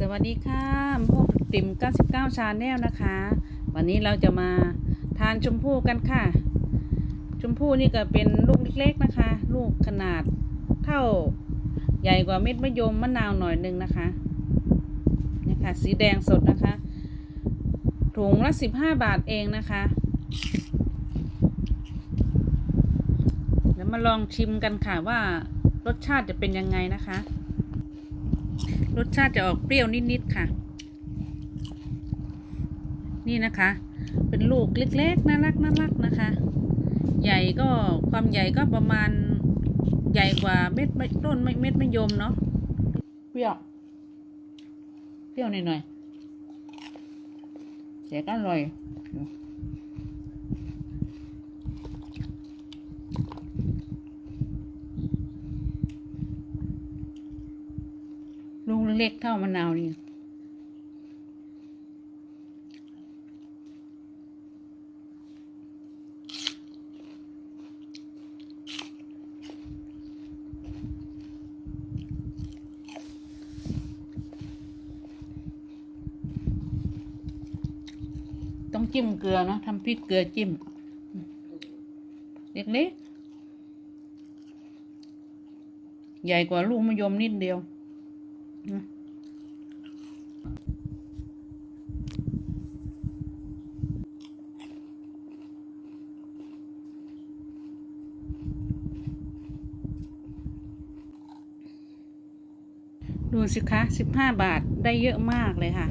สวัสดีค่ะพวกติ่ม 99 ชาแนลนะคะ วันนี้เราจะมาทานชมพู่กันค่ะ ชมพู่นี่ก็เป็นลูกเล็กๆนะคะ ลูกขนาดเท่าใหญ่กว่าเม็ดมะยมมะนาวหน่อยหนึงนะคะนี่ค่ะสีแดงสดนะคะ ถุงละ 15 บาทเองนะคะเดี๋ยวมาลองชิมกันค่ะว่ารสชาติจะเป็นยังไงนะคะ รสชาติจะออกเปรี้ยวนิดๆค่ะ นี่นะคะ เป็นลูกเล็กๆน่ารักน่ารักนะคะ ใหญ่ก็ความใหญ่ก็ประมาณใหญ่กว่าเม็ดมะต้นเม็ดมะยมเนาะเปรี้ยวเปรี้ยวหน่อยๆแต่ก็อร่อย เล็กเท่ามะนาวนี่ต้องจิ้มเกลือเนาะทำพริกเกลือจิ้ม เล็กๆ ใหญ่กว่าลูกมะยมนิดเดียว ดูสิคะสิบห้าบาทได้เยอะมากเลยค่ะ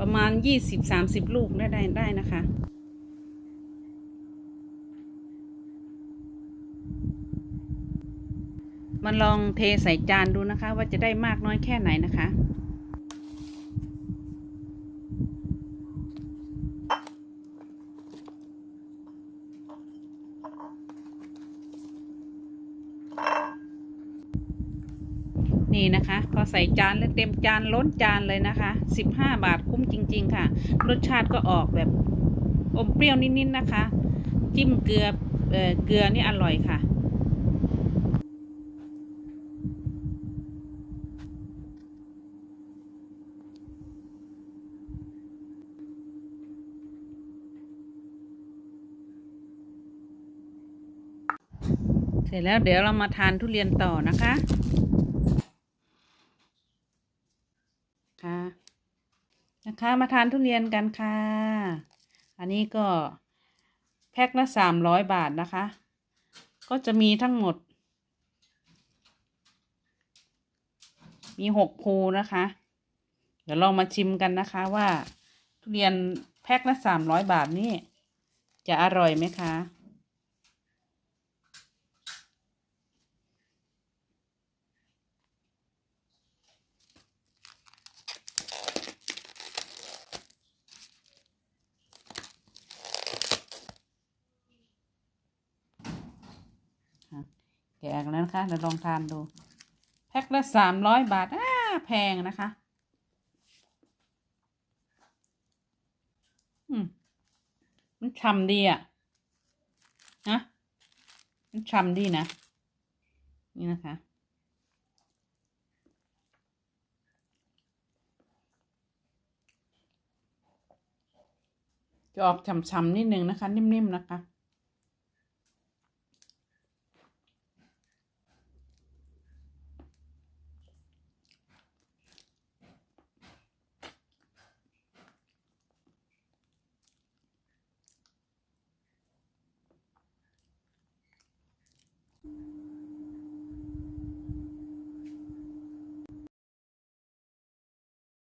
ประมาณยี่สิบสามสิบลูกได้ได้ได้นะคะ มาลองเทใส่จานดูนะคะ ว่าจะได้มากน้อยแค่ไหนนะคะ นี่นะคะ พอใส่จานแล้วเต็มจานล้นจานเลยนะคะสิบห้าบาทคุ้มจริง ๆ ค่ะ รสชาติก็ออกแบบอมเปรี้ยวนิดๆนะคะ จิ้มเกลือเอเกลือนี่อร่อยค่ะ เสร็จแล้วเดี๋ยวเรามาทานทุเรียนต่อนะคะ ค่ะ นะคะมาทานทุเรียนกันค่ะ อันนี้ก็แพ็คละสามร้อยบาทนะคะ ก็จะมีทั้งหมด มีหกภูนะคะ เดี๋ยวเรามาชิมกันนะคะว่าทุเรียนแพ็คละสามร้อยบาทนี่จะอร่อยไหมคะ แกะแล้วนะคะเราลองทานดู แพ็คละสามร้อยบาทอ้าแพงนะคะอืมมันฉ่ำดีอะนะมันฉ่ำดีนะ นี่นะคะจะออกฉ่ำๆนิดนึงนะคะ นิ่มๆนะคะ